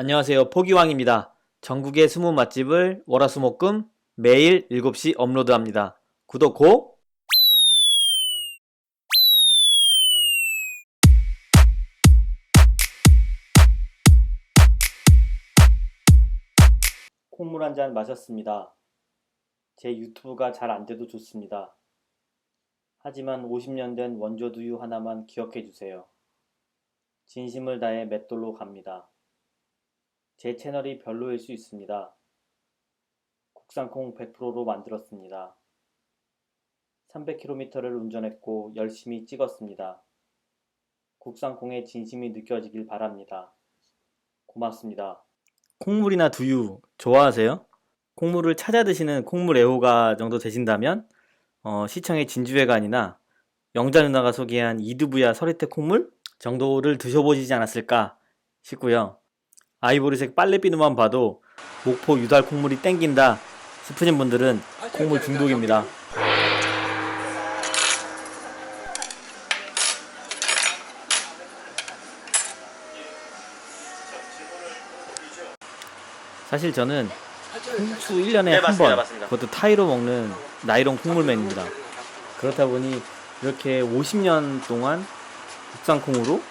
안녕하세요. 포기왕입니다. 전국의 숨은 맛집을 월화수목금 매일 7시 업로드합니다. 구독 고! 콩물 한 잔 마셨습니다. 제 유튜브가 잘 안 돼도 좋습니다. 하지만 50년 된 원조두유 하나만 기억해 주세요. 진심을 다해 맷돌로 갑니다. 제 채널이 별로일 수 있습니다. 국산콩 100%로 만들었습니다. 300km를 운전했고 열심히 찍었습니다. 국산콩의 진심이 느껴지길 바랍니다. 고맙습니다. 콩물이나 두유 좋아하세요? 콩물을 찾아 드시는 콩물 애호가 정도 되신다면 어, 시청의 진주회관이나 영자 누나가 소개한 이두부야 서리태 콩물 정도를 드셔보시지 않았을까 싶고요. 아이보리색 빨래비누만 봐도 목포 유달 콩물이 땡긴다 싶으신 분들은 콩물 중독입니다. 사실 저는 홍수 1년에 네, 한 번. 그것도 타이로 먹는 나이롱 콩물맨입니다. 그렇다 보니 이렇게 50년 동안 국산 콩으로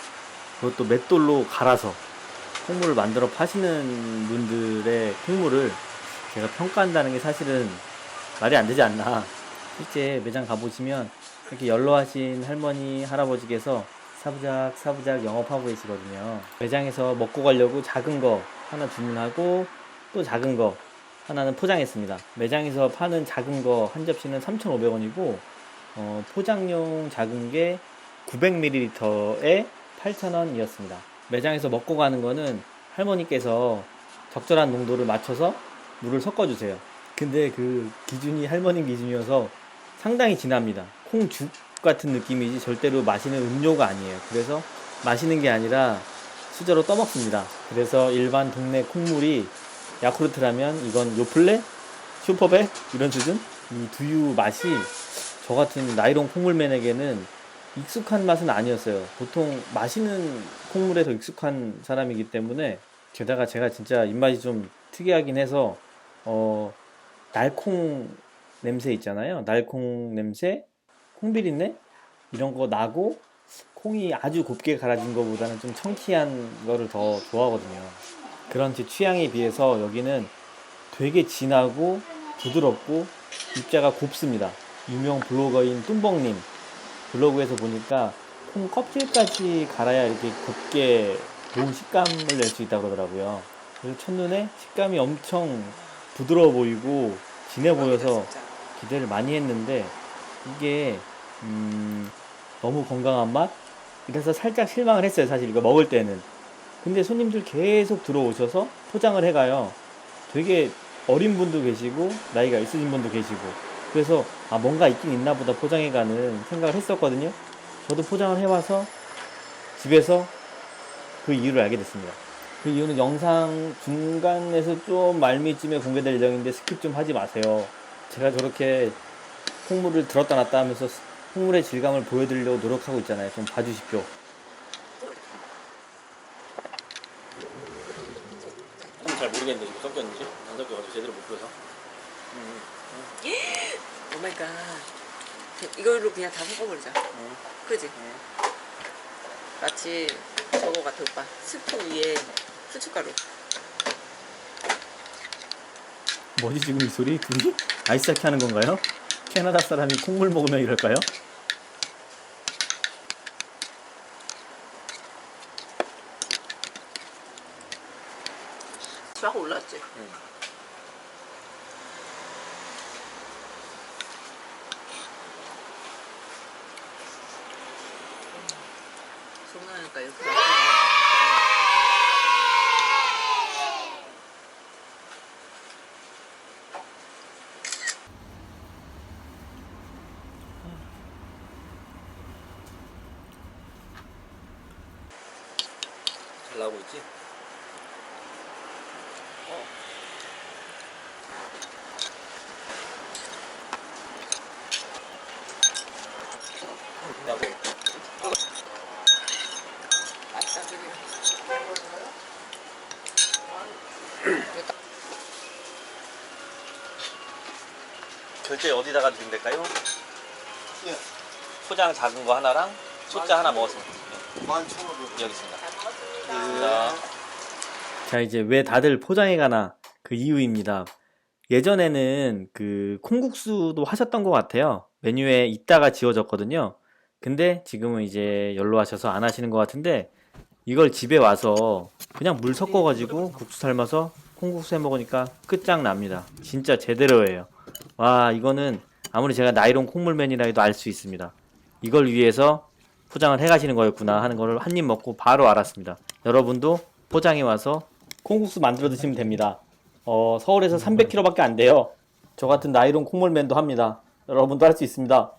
그것도 맷돌로 갈아서 콩물을 만들어 파시는 분들의 콩물을 제가 평가한다는 게 사실은 말이 안 되지 않나. 실제 매장 가보시면 이렇게 연로하신 할머니, 할아버지께서 사부작 사부작 영업하고 계시거든요. 매장에서 먹고 가려고 작은 거 하나 주문하고 또 작은 거 하나는 포장했습니다. 매장에서 파는 작은 거 한 접시는 3,500원이고 어, 포장용 작은 게 900ml에 8,000원이었습니다. 매장에서 먹고 가는 거는 할머니께서 적절한 농도를 맞춰서 물을 섞어주세요. 근데 그 기준이 할머니 기준이어서 상당히 진합니다. 콩죽 같은 느낌이지 절대로 마시는 음료가 아니에요. 그래서 마시는 게 아니라 수저로 떠먹습니다. 그래서 일반 동네 콩물이 야쿠르트라면 이건 요플레, 슈퍼백 이런 수준? 이 두유 맛이 저 같은 나이롱 콩물맨에게는 익숙한 맛은 아니었어요. 보통 마시는 콩물에 더 익숙한 사람이기 때문에 게다가 제가 진짜 입맛이 좀 특이하긴 해서 어 날콩 냄새 있잖아요. 날콩 냄새, 콩비린내 이런 거 나고 콩이 아주 곱게 갈아진 것보다는 좀 청키한 거를 더 좋아하거든요. 그런 제 취향에 비해서 여기는 되게 진하고 부드럽고 입자가 곱습니다. 유명 블로거인 뚱벙님 블로그에서 보니까 콩 껍질까지 갈아야 이렇게 곱게 좋은 식감을 낼 수 있다고 그러더라고요. 그래서 첫눈에 식감이 엄청 부드러워 보이고 진해 보여서 기대를 많이 했는데 이게 음, 너무 건강한 맛? 이래서 살짝 실망을 했어요 사실 이거 먹을 때는 근데 손님들 계속 들어오셔서 포장을 해가요 되게 어린 분도 계시고 나이가 있으신 분도 계시고 그래서 아 뭔가 있긴 있나 보다 포장해가는 생각을 했었거든요. 저도 포장을 해와서 집에서 그 이유를 알게 됐습니다. 그 이유는 영상 중간에서 좀 말미쯤에 공개될 예정인데 스킵 좀 하지 마세요. 제가 저렇게 콩물을 들었다 놨다 하면서 콩물의 질감을 보여드리려고 노력하고 있잖아요. 좀 봐주십시오. 잘 모르겠는데 이거 섞였는지? 안 섞여가지고 제대로 못 풀어서 오 마이 갓 이걸로 그냥 다 섞어버리자 그지? 마치 저거 같아 오빠 스프 위에 후춧가루 뭐지 지금 이 소리? 둘이? 아이스하키 하는 건가요? 캐나다 사람이 콩물 먹으면 이럴까요? 쫙 올랐지? 소 문나니까 이렇게 잘 나오고 있지? 결제 어디다가 드리면 될까요? 예. 포장 작은 거 하나랑 숫자 하나 먹었습니다. 만천오백 여기 있습니다. 감사합니다. 자 이제 왜 다들 포장해 가나 그 이유입니다. 예전에는 그 콩국수도 하셨던 것 같아요. 메뉴에 있다가 지워졌거든요. 근데 지금은 이제 연로 하셔서 안 하시는 것 같은데 이걸 집에 와서 그냥 물 섞어가지고 국수 삶아서 콩국수 해 먹으니까 끝장납니다. 진짜 제대로예요. 와, 이거는 아무리 제가 나이론 콩물맨이라 해도 알 수 있습니다. 이걸 위해서 포장을 해 가시는 거였구나 하는 거를 한 입 먹고 바로 알았습니다. 여러분도 포장해 와서 콩국수 만들어 드시면 됩니다. 어, 서울에서 300km밖에 안 돼요. 저 같은 나이론 콩물맨도 합니다. 여러분도 할 수 있습니다.